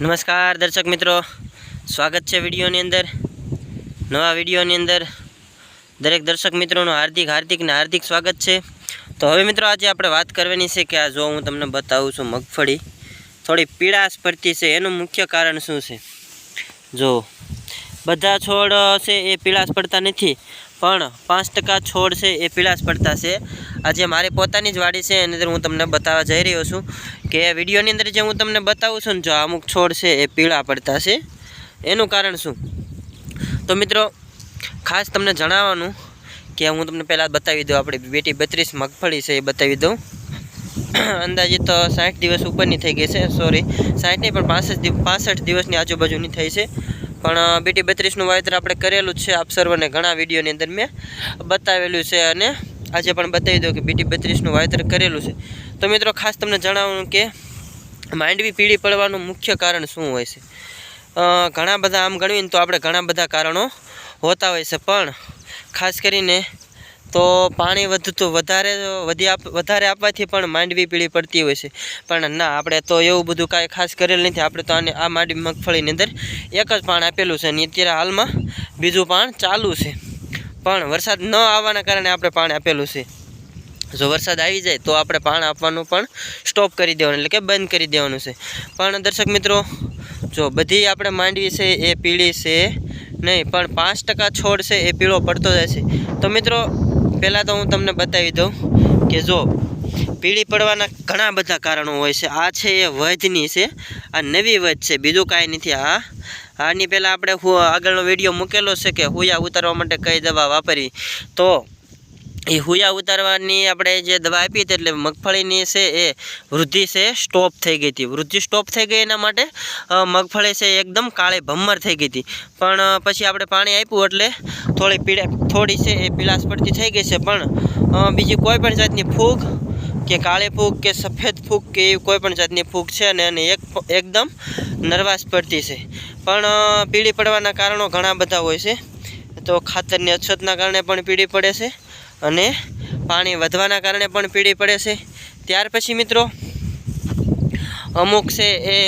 નમસ્કાર દર્શક મિત્રો, સ્વાગત છે વિડીયોની અંદર. નવા વિડીયોની અંદર દરેક દર્શક મિત્રોનું હાર્દિક હાર્દિક ને હાર્દિક સ્વાગત છે. તો હવે મિત્રો આજે આપણે વાત કરવાની છે કે આ જો હું તમને બતાવું છું મગફળી, થોડી પીળાશ પડતી છે. એનું મુખ્ય કારણ શું છે? જો, બધા છોડ છે એ પીળાશ પડતા નથી. પણ પાંચ ટકા છોડ છે એ પીળાશ પડતા છે. આજે મારી પોતાની જ વાડી છે, એની અંદર હું તમને બતાવવા જઈ રહ્યો છું કે વિડીયોની અંદર જે હું તમને બતાવું છું ને, જો અમુક છોડ છે એ પીળા પડતા છે. એનું કારણ શું? તો મિત્રો, ખાસ તમને જણાવવાનું કે હું તમને પહેલાં બતાવી દઉં, આપણી બેટી બત્રીસ મગફળી છે એ બતાવી દઉં. અંદાજે તો સાઠ દિવસ ઉપરની થઈ ગઈ છે સોરી સાઠ નહીં, પણ પાસઠ પાસઠ દિવસની આજુબાજુની થઈ છે. પણ બીટી બત્રીસનું વાવેતર આપણે કરેલું છે. આપ સર્વને ઘણા વિડીયોની અંદર મેં બતાવેલું છે અને આજે પણ બતાવી દઉં કે બીટી બત્રીસનું વાવેતર કરેલું છે. તો મિત્રો, ખાસ તમને જણાવવાનું કે માંડવી પીળી પડવાનું મુખ્ય કારણ શું હોય છે? ઘણા બધા આમ ગણવીને તો આપણે ઘણા બધા કારણો હોતા હોય છે, પણ ખાસ કરીને તો પાણી વધતું વધારે, વધી વધારે આપવાથી પણ માંડવી પીળી પડતી હોય છે. પણ ના, આપણે તો એવું બધું કાંઈ ખાસ કરેલ નથી. આપણે તો આને, આ માંડવી મગફળીની અંદર એક જ પાણ આપેલું છે. અને અત્યારે હાલમાં બીજું પાણ ચાલુ છે. પણ વરસાદ ન આવવાના કારણે આપણે પાણી આપેલું છે. જો વરસાદ આવી જાય તો આપણે પાણ આપવાનું પણ સ્ટોપ કરી દેવાનું, એટલે કે બંધ કરી દેવાનું છે. પણ દર્શક મિત્રો, જો બધી આપણે માંડવી છે એ પીળી છે નહીં, પણ પાંચ ટકા છોડ છે એ પીળો પડતો જાય છે. તો મિત્રો પહેલાં તો હું તમને બતાવી દઉં કે જો, પીળી પડવાના ઘણા બધા કારણો હોય છે. આ છે એ વધની છે, આ નવી વધ છે, બીજું કાંઈ નથી. આ, આની પહેલાં આપણે આગળનો વીડિયો મૂકેલો છે કે હુયા ઉતારવા માટે કઈ દવા વાપરી. તો એ હુયા ઉતારવાની આપણે જે દવા આપી હતી એટલે મગફળીની છે એ વૃદ્ધિ છે સ્ટોપ થઈ ગઈ હતી. વૃદ્ધિ સ્ટોપ થઈ ગઈ એના માટે મગફળી છે એકદમ કાળે ભમ્મર થઈ ગઈ હતી. પણ પછી આપણે પાણી આપ્યું એટલે થોડી પીળા થોડી છે એ પીળાશ પડતી થઈ ગઈ છે. પણ બીજી કોઈ પણ જાતની ફૂગ કે કાળી ફૂગ કે સફેદ ફૂગ કે એવી કોઈ પણ જાતની ફૂગ છે અને એને એક એકદમ નર્વાસ પડતી છે. પણ પીળી પડવાના કારણો ઘણા બધા હોય છે. તો ખાતરની અછતના કારણે પણ પીળી પડે છે. અને પાણી વધવાના કારણે પણ પીળી પડે છે. ત્યાર પછી મિત્રો, અમુક છે એ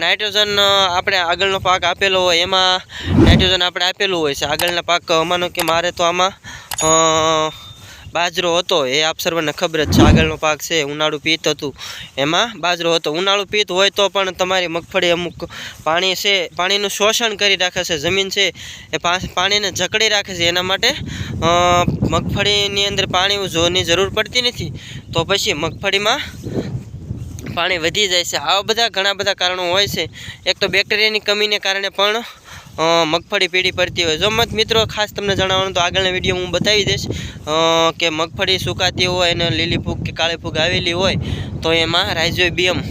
નાઇટ્રોજન આપણે આગળનો પાક આપેલો હોય, એમાં નાઇટ્રોજન આપણે આપેલું હોય છે. આગળના પાક માનો કે મારે તો આમાં બાજરો હતો, એ આપ સર્વને ખબર જ છે. આગળનો પાક છે, ઉનાળુ પિત્ત હતું. એમાં બાજરો હતો. ઉનાળુ પિત્ત હોય તો પણ તમારી મગફળી અમુક પાણી છે, પાણીનું શોષણ કરી રાખે છે. જમીન છે, એ પાણીને જકડી રાખે છે. એના માટે મગફળીની અંદર પાણી જોવાની જરૂર પડતી નથી. તો પછી મગફળીમાં પાણી વધી જાય છે. આવા બધા ઘણા બધા કારણો હોય છે. એક તો બેક્ટેરિયાની કમીને કારણે પણ મગફળી પીળી પડતી હોય. જો મત મિત્રો ખાસ તમને જણાવવાનું તો આગળના વીડિયો હું બતાવી દઈશ. કે મગફળી સુકાતી હોય અને લીલી ફૂગ કે કાળી ફૂગ આવેલી હોય તો એમાં રાઇઝોબિયમ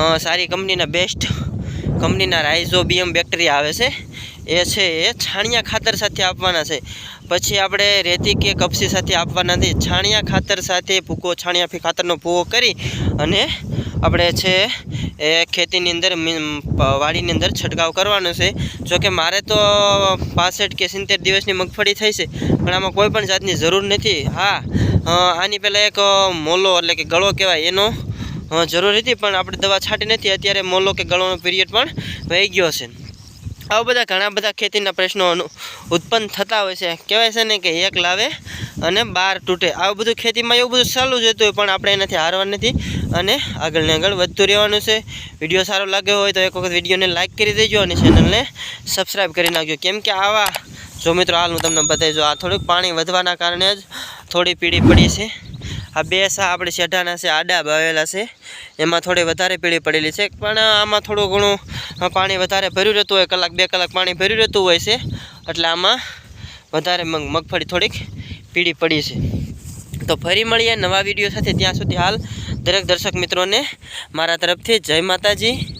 અ, સારી કંપનીના બેસ્ટ કંપનીના રાઇઝોબિયમ બેક્ટેરિયા આવે છે. એ છે એ છાણિયા ખાતર સાથે આપવાના છે. પછી આપણે રેતી કે કપસી સાથે આપવાના નથી છાણિયા ખાતર સાથે ભૂકો છાણિયા ખાતરનો ભૂકો કરી અને આપણે છે એ ખેતીની અંદર વાડીની અંદર છંટકાવ કરવાનો છે. જોકે મારે તો પાસઠ કે સિત્તેર દિવસની મગફળી થઈ છે, પણ આમાં કોઈ પણ જાતની જરૂર નથી. હા આની પહેલાં એક મોલો એટલે કે ગળો કહેવાય એનો જરૂર હતી, પણ આપણે દવા છાંટી નથી. અત્યારે મોલો કે ગળોનો પીરિયડ પણ વહી ગયો છે. આવા બધા ઘણા બધા ખેતીના પ્રશ્નોનું ઉત્પન્ન થતા હોય છે. કહેવાય છે ને કે એક લાવે અને બાર તૂટે. આવું બધું ખેતીમાં એવું બધું ચાલુ જ હતું પણ આપણે એનાથી હારવા નથી અને આગળ ને આગળ વધતું રહેવાનું છે. વીડિયો સારો લાગ્યો હોય તો એક વખત વિડીયોને લાઇક કરી દેજો અને ચેનલને સબસ્ક્રાઈબ કરી નાખજો. કેમ કે આવા જો મિત્રો, હાલ હું તમને બતાવી જો આ થોડુંક પાણી વધવાના કારણે જ થોડી પીળી પડી છે. આ બે સા આપણે શેઢાના છે, આડા બાવેલા છે. એમાં થોડી વધારે પીળી પડેલી છે, પણ આમાં થોડું ઘણું પાણી વધારે ભર્યું રહેતું હોય, કલાક બે કલાક પાણી ભર્યું રહેતું હોય છે. એટલે આમાં વધારે મગ, મગફળી થોડીક પીળી પડી છે. તો ફરી મળીએ નવા વીડિયો સાથે. ત્યાં સુધી હાલ દરેક દર્શક મિત્રોને મારા તરફથી જય માતાજી.